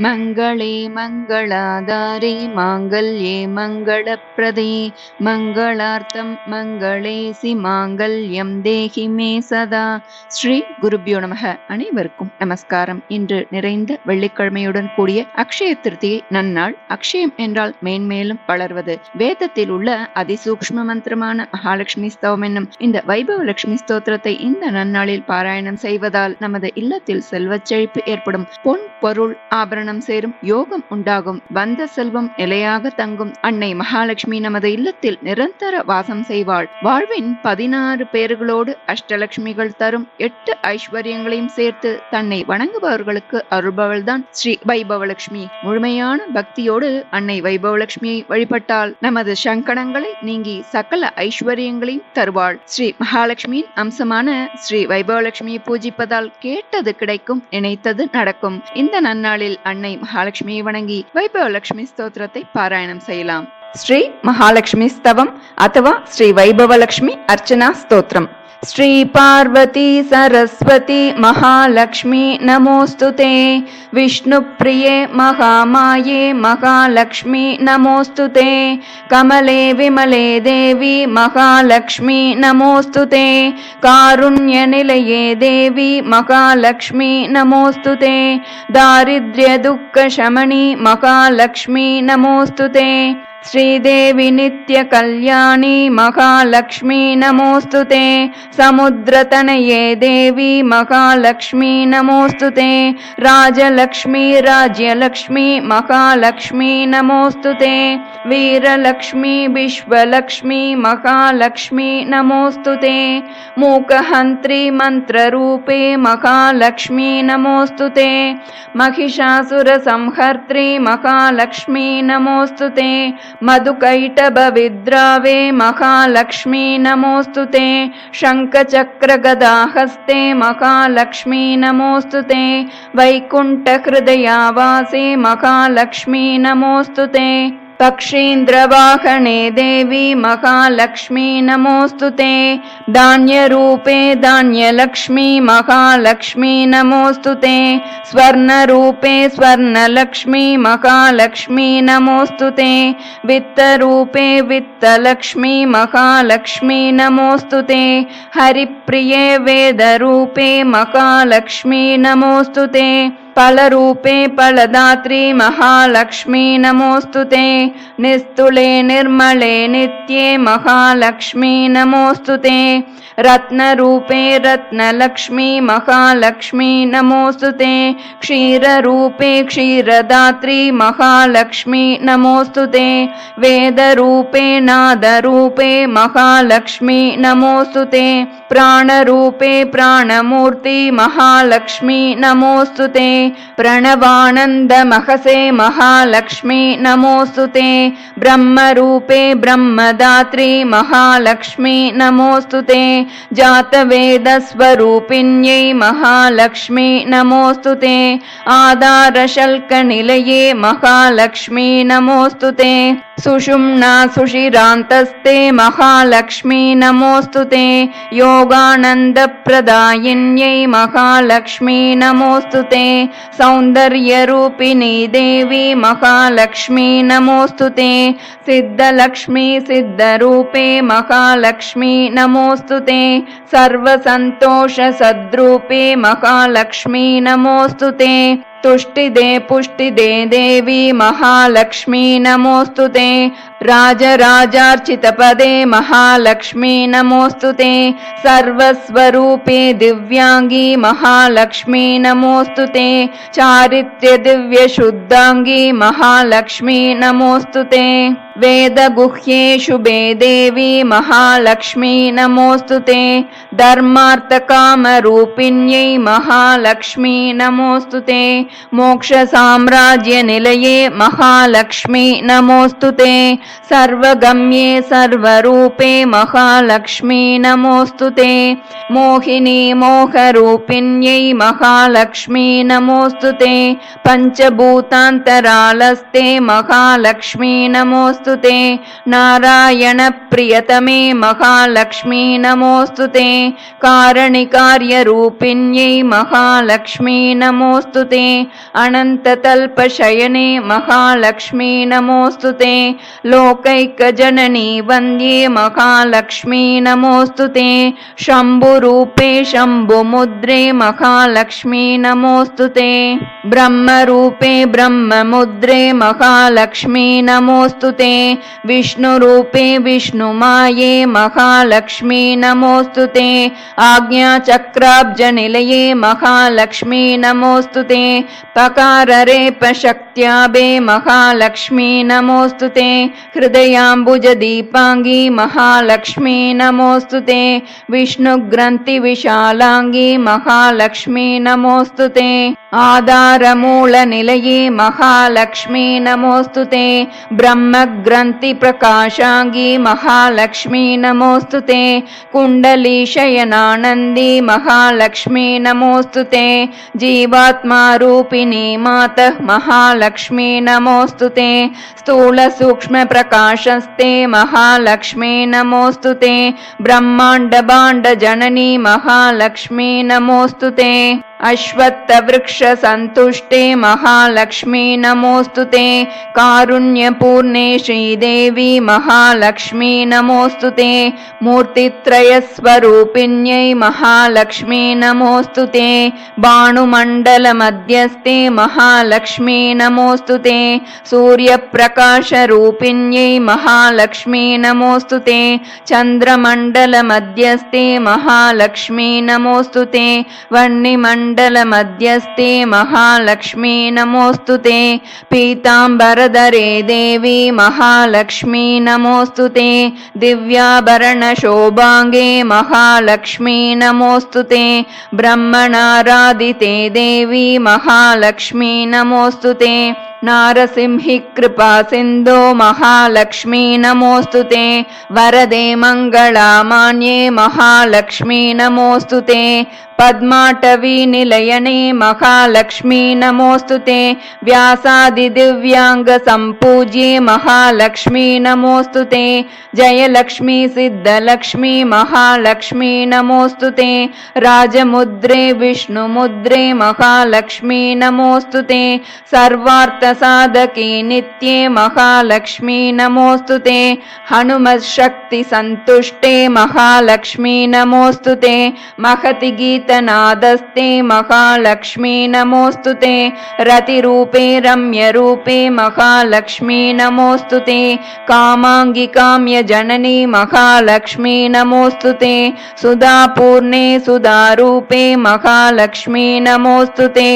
मङ्गले मङ्गलाधारे माङ्गल्ये मङ्गलप्रदे मङ्गलार्थं मङ्गलेसि மாங்கல்யம் தேகி மே சதா ஸ்ரீ குருபியோ நமக அனைவருக்கும் நமஸ்காரம் இன்று நிறைந்த வெள்ளிக்கிழமையுடன் கூடிய அக்ஷய திருத்தியை நன்னாள் அக்ஷயம் என்றால் மேன்மேலும் வளர்வது வேதத்தில் உள்ள அதிசூக்ஷ்ம மந்திரமான மகாலட்சுமி ஸ்தவம் என்னும் இந்த வைபவ லட்சுமி ஸ்தோத்திரத்தை இந்த நன்னாளில் பாராயணம் செய்வதால் நமது இல்லத்தில் செல்வச் செழிப்பு ஏற்படும் பொன் பொருள் ஆபரணம் சேரும் யோகம் உண்டாகும். வந்த செல்வம் நிலையாக தங்கும். அன்னை மகாலட்சுமி நமது இல்லத்தில் நிரந்தர வாசம் செய்வாள். வாழ்வின் பதினாறு பேர்களோடு அஷ்டலட்சுமிகள் தரும் எட்டு ஐஸ்வர்யங்களையும் சேர்த்து தன்னை வணங்குபவர்களுக்கு அருள்பவள்தான் ஸ்ரீ வைபவலட்சுமி. முழுமையான பக்தியோடு அன்னை வைபவலட்சுமியை வழிபட்டால் நமது சங்கடங்களை நீங்கி சகல ஐஸ்வர்யங்களையும் தருவாள். ஸ்ரீ மகாலட்சுமியின் அம்சமான ஸ்ரீ வைபவலட்சுமியை பூஜிப்பதால் கேட்டது கிடைக்கும் நினைத்தது நடக்கும். இந்த நன்னாளில் அன்னை மகாலட்சுமியை வணங்கி வைபவலட்சுமி ஸ்தோத்திரத்தை பாராயணம் செய்யலாம். ಶ್ರೀ ಮಹಾಲಕ್ಷ್ಮಿ ಸ್ತವಂ ಅಥವಾ ಶ್ರೀ ವೈಭವಲಕ್ಷ್ಮಿ ಅರ್ಚನಾ ಸ್ತೋತ್ರಂ ಶ್ರೀ ಪಾರ್ವತಿ ಸರಸ್ವತಿ ಮಹಾಲಕ್ಷ್ಮಿ ನಮೋಸ್ತುತೆ ವಿಷ್ಣು ಪ್ರಿಯೆ ಮಹಾಮಾಯೆ ಮಹಾಲಕ್ಷ್ಮಿ ನಮೋಸ್ತುತೆ ಕಮಲೆ ವಿಮಲೆ ದೇವಿ ಮಹಾಲಕ್ಷ್ಮಿ ನಮೋಸ್ತುತೆ ಕಾರುಣ್ಯ ನಿಲಯೇ ದೇವಿ ಮಹಾಲಕ್ಷ್ಮಿ ನಮೋಸ್ತುತೆ ದಾರಿದ್ರ್ಯ ದುಃಖ ಶಮಣಿ ಮಹಾಲಕ್ಷ್ಮಿ ನಮೋಸ್ತುತೆ श्रीदेवि नित्यकल्याणी महालक्ष्मी नमोऽस्तु ते। समुद्रतनये देवी महालक्ष्मी नमोऽस्तु ते। राजलक्ष्मी राज्यलक्ष्मी महालक्ष्मी नमोऽस्तु ते। वीरलक्ष्मी विश्वलक्ष्मी महालक्ष्मी नमोऽस्तु ते। मूकहन्त्री मन्त्ररूपे महालक्ष्मी नमोऽस्तु ते। महिषासुरसंहर्त्री महालक्ष्मी नमोऽस्तु ते मधुकैटभविद्रावे महालक्ष्मी नमोऽस्तु ते। शङ्खचक्रगदाहस्ते महालक्ष्मी नमोऽस्तु ते। वैकुण्ठहृदयावासे महालक्ष्मी नमोऽस्तु ते पक्षीन्द्रवाहने देवी महालक्ष्मी नमोऽस्तु ते। धान्यरूपे धान्यलक्ष्मी महालक्ष्मी नमोऽस्तु ते। स्वर्णरूपे स्वर्णलक्ष्मी महालक्ष्मी नमोऽस्तु ते। वित्तरूपे वित्तलक्ष्मी महालक्ष्मी नमोऽस्तु ते। हरिप्रिये वेदरूपे महालक्ष्मी नमोऽस्तु ते फलरूपे फलदात्री महालक्ष्मी नमोऽस्तु ते। निस्तुले निर्मले नित्ये महालक्ष्मी नमोऽस्तु ते। रत्नरूपे रत्नलक्ष्मी महालक्ष्मी नमोऽस्तु ते। क्षीररूपे क्षीरदात्री महालक्ष्मी नमोऽस्तु ते। वेदरूपे नादरूपे महालक्ष्मी नमोऽस्तु ते। प्राणरूपे प्राणमूर्ति महालक्ष्मी नमोऽस्तु ते प्रणवानन्दमहसे महालक्ष्मी नमोऽस्तु ते ब्रह्मरूपे ब्रह्मदात्री महालक्ष्मी नमोऽस्तु ते जातवेदस्वरूपिण्यै महालक्ष्मी नमोऽस्तु ते आधारशल्कनिलये महालक्ष्मी नमोऽस्तु ते सुषुम्ना सुषिरान्तस्ते महालक्ष्मी नमोऽस्तु ते योगानन्दप्रदायिन्यै महालक्ष्मी नमोऽस्तु ते सौन्दर्यरूपिणी देवी महालक्ष्मी नमोऽस्तु ते सिद्धलक्ष्मी सिद्धरूपे महालक्ष्मी नमोऽस्तु ते सर्वसन्तोषसद्रूपे महालक्ष्मी नमोऽस्तु ते तुष्टिदे पुष्टिदे देवी महालक्ष्मी नमोऽस्तु ते। राजराजार्चितपदे महालक्ष्मी नमोऽस्तु ते। सर्वस्वरूपे दिव्याङ्गी महालक्ष्मी नमोऽस्तु ते। चारित्र्यदिव्यशुद्धाङ्गी महालक्ष्मी नमोऽस्तु ते वेदगुह्ये शुभे देवी महालक्ष्मी नमोऽस्तु ते। धर्मार्थकामरूपिण्यै महालक्ष्मी नमोऽस्तु ते। मोक्षसाम्राज्यनिलये महालक्ष्मी नमोऽस्तु ते। सर्वगम्ये सर्वरूपे महालक्ष्मी नमोऽस्तु ते। मोहिनी मोहरूपिण्यै महालक्ष्मी नमोऽस्तु ते। पञ्चभूतान्तरालस्ते महालक्ष्मी नमोऽस्तु नमोऽस्तु ते। नारायणप्रियतमे महालक्ष्मी नमोऽस्तु ते। कारणिकार्यरूपिण्यै महालक्ष्मी नमोऽस्तु ते। अनन्ततल्पशयने महालक्ष्मी नमोऽस्तु ते। लोकैकजननी वन्द्ये महालक्ष्मी नमोऽस्तु ते। शम्भुरूपे शम्भुमुद्रे महालक्ष्मी नमोऽस्तु ते। ब्रह्मरूपे ब्रह्ममुद्रे महालक्ष्मी नमोऽस्तु ते विष्णुरूपे विष्णुमाये महालक्ष्मी नमोऽस्तु ते। आज्ञाचक्राब्जनिलये महालक्ष्मी नमोऽस्तु ते। पकाररेपशक्त्याबे महालक्ष्मी नमोऽस्तु ते। हृदयाम्बुजदीपाङ्गी महालक्ष्मी नमोऽस्तु ते। विष्णुग्रन्थिविशालाङ्गी महालक्ष्मी नमोऽस्तु ते। आधारमूलनिलये महालक्ष्मी नमोऽस्तु ते। ब्रह्मग्रन्थिप्रकाशाङ्गी महालक्ष्मी नमोऽस्तु ते। कुण्डलीशयनानन्दी महालक्ष्मी नमोऽस्तु ते। जीवात्मारूपिणी मातः महालक्ष्मी नमोऽस्तु ते स्थूलसूक्ष्मप्रकाशस्ते महालक्ष्मी नमोऽस्तु ते ब्रह्माण्डभाण्डजननी महालक्ष्मी नमोऽस्तु ते अश्वत्थवृक्षसन्तुष्टे महालक्ष्मी नमोऽस्तु ते। कारुण्यपूर्णे श्रीदेवी महालक्ष्मी नमोऽस्तु ते। मूर्तित्रयस्वरूपिण्यै महालक्ष्मी नमोऽस्तु ते। बाणुमण्डलमध्यस्थे महालक्ष्मी नमोऽस्तु ते। सूर्यप्रकाशरूपिण्यै महालक्ष्मी नमोऽस्तु ते। चन्द्रमण्डलमध्यस्थे महालक्ष्मी नमोऽस्तु ते वह्निमण्डलमध्यस्थे महालक्ष्मी नमोऽस्तु ते। पीताम्बरधरे देवी महालक्ष्मी नमोऽस्तु ते। दिव्याभरणशोभाङ्गे महालक्ष्मी नमोऽस्तु ते। ब्रह्मणाराधिते देवी महालक्ष्मी नमोऽस्तु ते नारसिंहि कृपा सिन्धो महालक्ष्मी नमोऽस्तु ते। वरदे मङ्गलामान्ये महालक्ष्मी नमोऽस्तु ते। पद्माटवीनिलयने महालक्ष्मी नमोऽस्तु ते। व्यासादिदिव्याङ्गसम्पूज्ये महालक्ष्मी नमोऽस्तु ते। जयलक्ष्मी सिद्धलक्ष्मी महालक्ष्मी नमोऽस्तु ते। राजमुद्रे विष्णुमुद्रे महालक्ष्मी नमोऽस्तु ते सर्वार्थसाधके नित्ये महालक्ष्मी नमोऽस्तु ते हनुमत्शक्तिसन्तुष्टे महालक्ष्मी नमोऽस्तु ते महति गीतनादस्ते महालक्ष्मी नमोऽस्तु ते रतिरूपे रम्यरूपे महालक्ष्मी नमोऽस्तु ते कामाङ्गिकाम्यजननी महालक्ष्मी नमोऽस्तु ते सुधापूर्णे सुधारूपे महालक्ष्मी नमोऽस्तु ते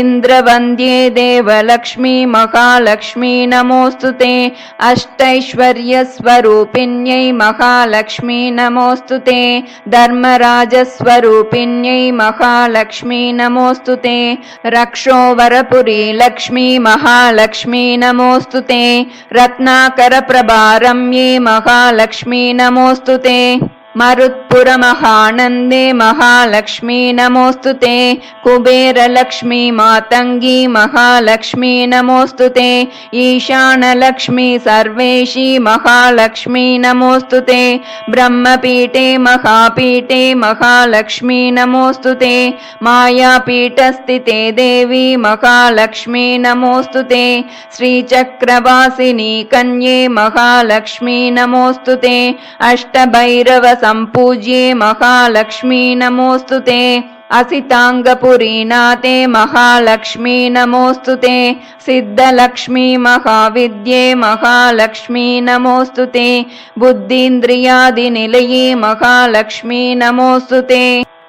इन्द्रवन्द्ये देवलक्ष्मी महालक्ष्मी नमोऽस्तु ते। अष्टैश्वर्यस्वरूपिण्यै महालक्ष्मी नमोऽस्तु ते। धर्मराजस्वरूपिण्यै महालक्ष्मी नमोऽस्तु ते। रक्षोवरपुरी लक्ष्मी महालक्ष्मी नमोऽस्तु ते। रत्नाकरप्रभारम्ये महालक्ष्मी नमोऽस्तु ते मरुत्पुरमहानन्दे महालक्ष्मी नमोऽस्तु ते। कुबेरलक्ष्मी मातङ्गी महालक्ष्मी नमोऽस्तु ते। ईशानलक्ष्मी सर्वेशी महालक्ष्मी नमोऽस्तु ते। ब्रह्मपीठे महापीठे महालक्ष्मी नमोऽस्तु ते। मायापीठस्थिते देवी महालक्ष्मी नमोऽस्तु ते। श्रीचक्रवासिनी कन्ये महालक्ष्मी नमोऽस्तु ते। अष्टभैरव सम्पूज्ये महालक्ष्मी नमोऽस्तु ते। असिताङ्गपुरीनाथे महालक्ष्मी नमोऽस्तु ते। सिद्धलक्ष्मी महाविद्ये महालक्ष्मी नमोऽस्तु ते। बुद्धीन्द्रियादिनिलये महालक्ष्मी नमोऽस्तु ते।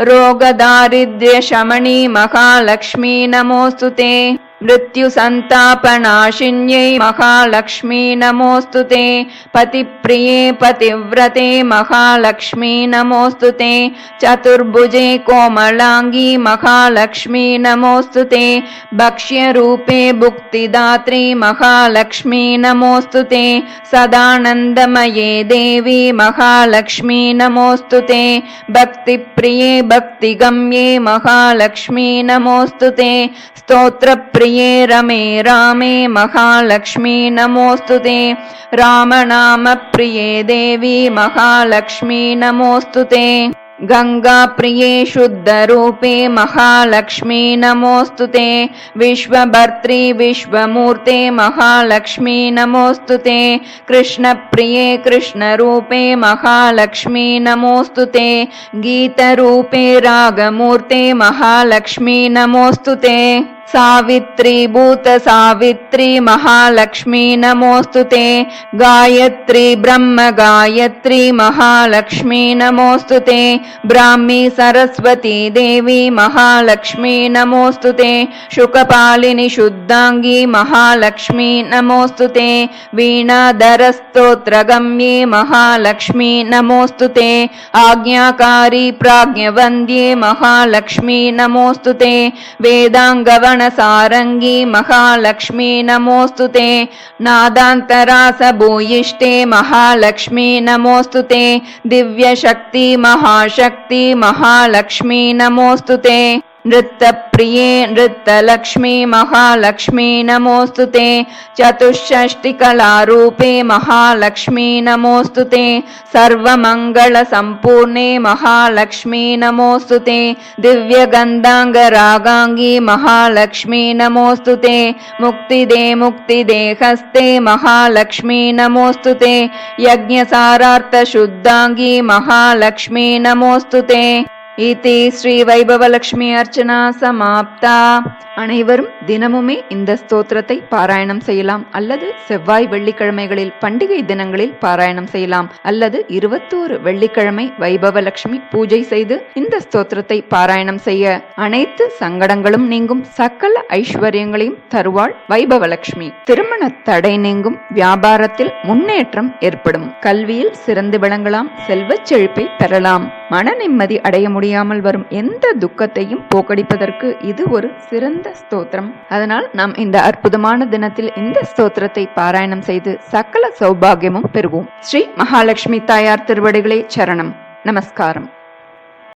रोगदारिद्र्यशमनी महालक्ष्मी नमोऽस्तु ते मृत्युसन्तापनाशिन्यै महालक्ष्मी नमोऽस्तु ते। पतिप्रिये पतिव्रते महालक्ष्मी नमोऽस्तु ते। चतुर्भुजे कोमलाङ्गी महालक्ष्मी नमोऽस्तु ते। भक्ष्यरूपे भुक्तिदात्री महालक्ष्मी नमोऽस्तु ते। सदानन्दमये देवी महालक्ष्मी नमोऽस्तु ते। भक्तिप्रिये भक्तिगम्ये महालक्ष्मी नमोऽस्तु ते। स्तोत्रप्रिये प्रिये रमे रामे महालक्ष्मी नमोऽस्तु ते। रामनामप्रिये देवी महालक्ष्मी नमोऽस्तु ते। गङ्गाप्रिये शुद्धरूपे महालक्ष्मी नमोऽस्तु ते। विश्वभर्त्री विश्वमूर्ते महालक्ष्मी नमोऽस्तु ते। कृष्णप्रिये कृष्णरूपे महालक्ष्मी नमोऽस्तु ते। गीतरूपे रागमूर्ते महालक्ष्मी नमोऽस्तु ते सावित्री भूतसावित्री महालक्ष्मी नमोऽस्तु ते। गायत्री ब्रह्म गायत्री महालक्ष्मी नमोऽस्तु ते। ब्राह्मी सरस्वती देवी महालक्ष्मी नमोऽस्तु ते। शुकपालिनि शुद्धाङ्गी महालक्ष्मी नमोऽस्तु ते। वीणाधरस्तोत्रगम्ये महालक्ष्मी नमोऽस्तु ते। आज्ञाकारी प्राज्ञवन्द्ये महालक्ष्मी नमोऽस्तु ते वेदाङ्गवणसारङ्गी महालक्ष्मी नमोऽस्तु ते। नादान्तरासभूयिष्टे महालक्ष्मी नमोऽस्तु ते। दिव्यशक्ति महाशक्ति महालक्ष्मी नमोऽस्तु ते नृत्तप्रिये नृत्तलक्ष्मी महालक्ष्मी नमोऽस्तु ते। चतुष्षष्टिकलारूपे महालक्ष्मी नमोऽस्तु ते। सर्वमङ्गलसम्पूर्णे महालक्ष्मी नमोऽस्तु ते। दिव्यगन्धाङ्गरागाङ्गी महालक्ष्मी नमोऽस्तु ते। मुक्तिदे मुक्तिदेहस्ते महालक्ष्मी नमोऽस्तु ते। यज्ञसारार्थशुद्धाङ्गी महालक्ष्मी नमोऽस्तु ते இதி ஸ்ரீ வைபவலக்ஷ்மி அர்ச்சனா சமாப்தா. அனைவரும் தினமுமே இந்த ஸ்தோத்திரத்தை பாராயணம் செய்யலாம் அல்லது செவ்வாய் வெள்ளிக்கிழமைகளில் பண்டிகை தினங்களில் பாராயணம் செய்யலாம் அல்லது இருபத்தோரு வெள்ளிக்கிழமை வைபவலட்சுமி பூஜை செய்து இந்த ஸ்தோத்திரத்தை பாராயணம் செய்ய. அனைத்து சங்கடங்களும் நீங்கும் சகல ஐஸ்வர்யங்களையும் தருவாள் வைபவலட்சுமி திருமண தடை நீங்கும் வியாபாரத்தில் முன்னேற்றம் ஏற்படும். கல்வியில் சிறந்து விளங்கலாம் செல்வச் செழிப்பை பெறலாம். மன நிம்மதி அடைய முடியாமல் வரும் எந்த துக்கத்தையும் போக்கடிப்பதற்கு இது ஒரு சிறந்த ஸ்தோத்திரம். அதனால் நாம் இந்த அற்புதமான தினத்தில் இந்த ஸ்தோத்திரத்தை பாராயணம் செய்து சகல சௌபாகியமும் பெறுவோம். ஸ்ரீ மகாலட்சுமி தாயார் திருவடிகளே சரணம். நமஸ்காரம்.